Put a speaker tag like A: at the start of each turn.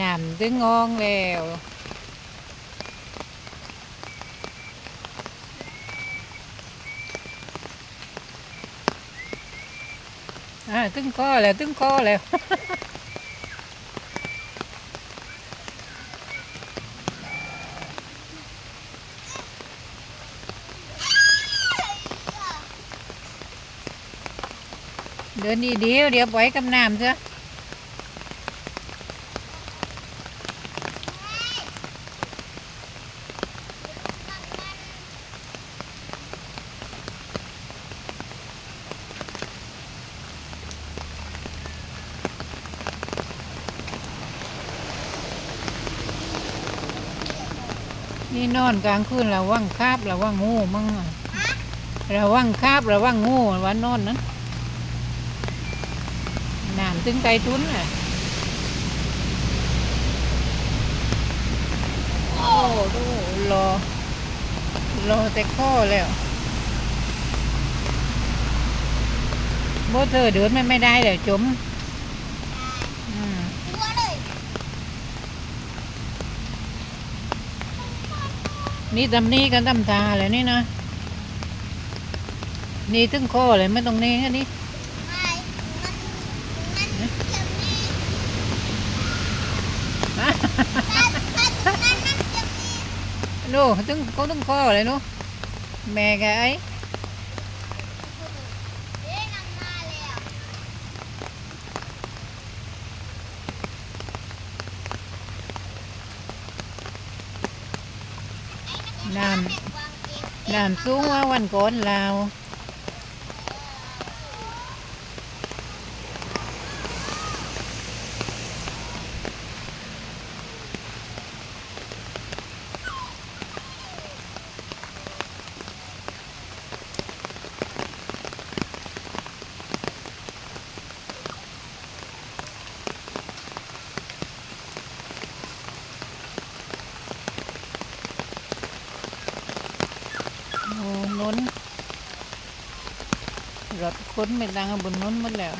A: น้ำ
B: ตึ
A: งงองแล้วอ่าตึงคอแล้วตึงคอแล้วเดินดีๆเดี๋ยวปล่อยกับน้ำซะ นี่นอนกลางคืนระวังคาบระวังงูมั่งระวังคาบระวังงูวันนอนนั้นน้ำตึงไกทุนอะโอ้ดูรอรอแต่ข้อแล้วโบเธอเดินไม่ไม่ได้แล้วจมอืม
B: ตัวเลย
A: นี่ตำนี้กันตำตาเลยนี่นะ นี่ตึงข้อเลยไม่ต้องเน่งอันนี้
B: ไม่มันมันเดี๋ยวนี้ถ้าถ้าตรงนั้นมันจะมี
A: ดูตึงเขาตึงข้อเลยนูแม่แกไอ้
B: เอ๊ะนำมาแล้ว
A: น้ำน้ำสูงว่าวันก่อนลาว โอ้ล้นรถค้นไม่ตังบนนู้นหมดแล้ว